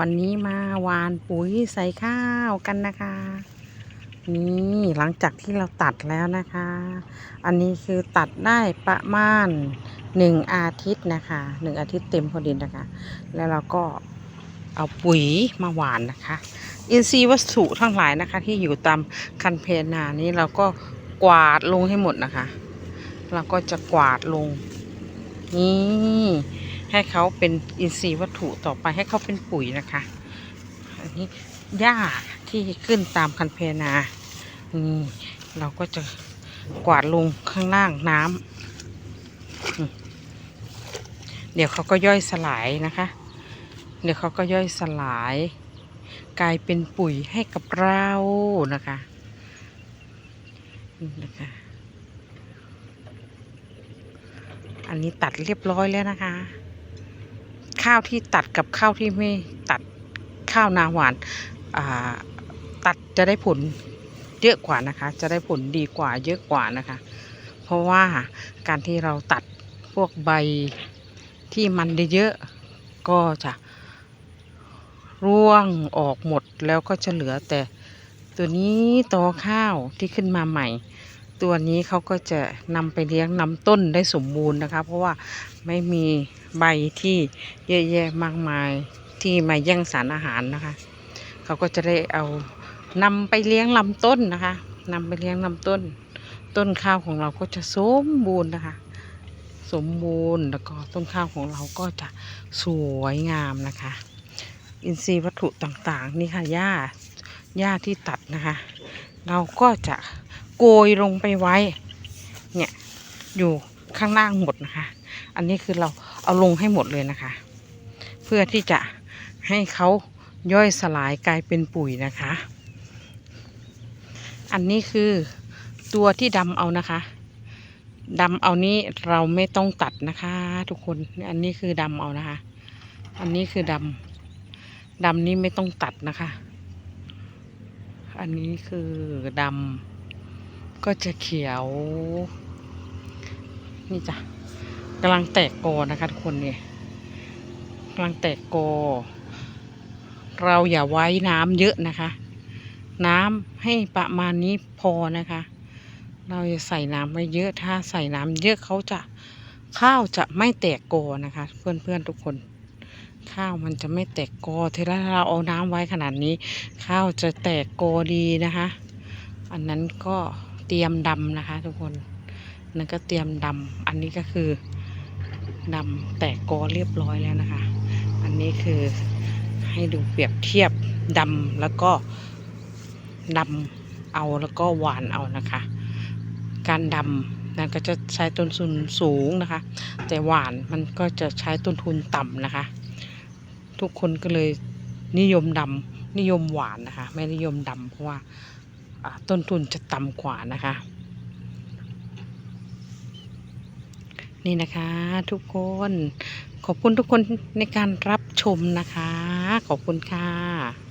วันนี้มาหวานปุ๋ยใส่ข้าวกันนะคะ นี่หลังจากที่เราตัดแล้วนะคะ อันนี้คือตัดได้ประมาณหนึ่งอาทิตย์นะคะหนึ่งอาทิตย์เต็มพอดีนะคะ แล้วเราก็เอาปุ๋ยมาหวานนะคะ อินทรีย์วัสดุทั้งหลายนะคะ ที่อยู่ตามคันเพนานี้เราก็กวาดลงให้หมดนะคะ เราก็จะกวาดลงนี่ ให้เขาเป็นอินทรีย์วัตถุต่อไปให้เขาเป็นปุ๋ยนะคะ อันนี้หญ้าที่ขึ้นตามคันเพนานี่เราก็จะกวาดลงข้างล่างน้ำเดี๋ยวเขาก็ย่อยสลายนะคะ เดี๋ยวเขาก็ย่อยสลาย กลายเป็นปุ๋ยให้กับเรานะคะนะคะอันนี้ตัดเรียบร้อยแล้วนะคะ ข้าวที่ตัดกับข้าวที่ไม่ตัดข้าวนาหวานตัดจะได้ผลเยอะกว่านะคะ จะได้ผลดีกว่าเยอะกว่านะคะ เพราะว่าการที่เราตัดพวกใบที่มันเยอะก็จะร่วงออกหมดแล้วก็จะเหลือแต่ตัวนี้ตอข้าวที่ขึ้นมาใหม่ ตัวนี้เขาก็จะนำไปเลี้ยงนำต้นได้สมบูรณ์นะคะ เพราะว่าไม่มีใบที่เยอะแยะมากมายที่มาแย่งสารอาหารนะคะ เขาก็จะได้เอานำไปเลี้ยงลำต้นนะคะนำไปเลี้ยงลำต้น ต้นข้าวของเราก็จะสมบูรณ์นะคะ สมบูรณ์แล้วก็ต้นข้าวของเราก็จะสวยงามนะคะ อินทรีย์วัตถุต่างๆนี่ค่ะหญ้าหญ้าที่ตัดนะคะ เราก็จะ โกยลงไปไว้ เนี่ย อยู่ข้างล่างหมดนะคะ อันนี้คือเราเอาลงให้หมดเลยนะคะ เพื่อที่จะให้เขาย่อยสลายกลายเป็นปุ๋ยนะคะ อันนี้คือตัวที่ดำเอานะคะดำเอานี้เราไม่ต้องตัดนะคะ ทุกคน อันนี้คือดำเอานะคะ อันนี้คือดำดำนี้ไม่ต้องตัดนะคะ อันนี้คือดำ ก็จะเขียว นี่จ้ะกำลังแตกโกนะคะทุกคนเนี่ยกำลังแตกโก เราอย่าไว้น้ำเยอะนะคะ น้ำให้ประมาณนี้พอนะคะ เราอย่าใส่น้ำไว้เยอะถ้าใส่น้ำเยอะเขาจะข้าวจะไม่แตกโกนะคะ เพื่อนๆทุกคน ข้าวมันจะไม่แตกโกถ้าเราเอาน้ำไว้ขนาดนี้ ข้าวจะแตกโกดีนะคะ อันนั้นก็ เตรียมดำนะคะ ทุกคนนั่นก็เตรียมดำอันนี้ก็คือดำแตกกอเรียบร้อยแล้วนะคะ อันนี้คือให้ดูเปรียบเทียบดำแล้วก็ดำเอาแล้วก็หวานเอานะคะ การดำนั้นก็จะใช้ต้นทุนสูงนะคะ แต่หวานมันก็จะใช้ต้นทุนต่ำนะคะ ทุกคนก็เลยนิยมดำนิยมหวานนะคะ ไม่นิยมดำเพราะว่า ต้นทุนจะต่ำกว่านะคะ นี่นะคะทุกคนขอบคุณทุกคนในการรับชมนะคะ ขอบคุณค่ะ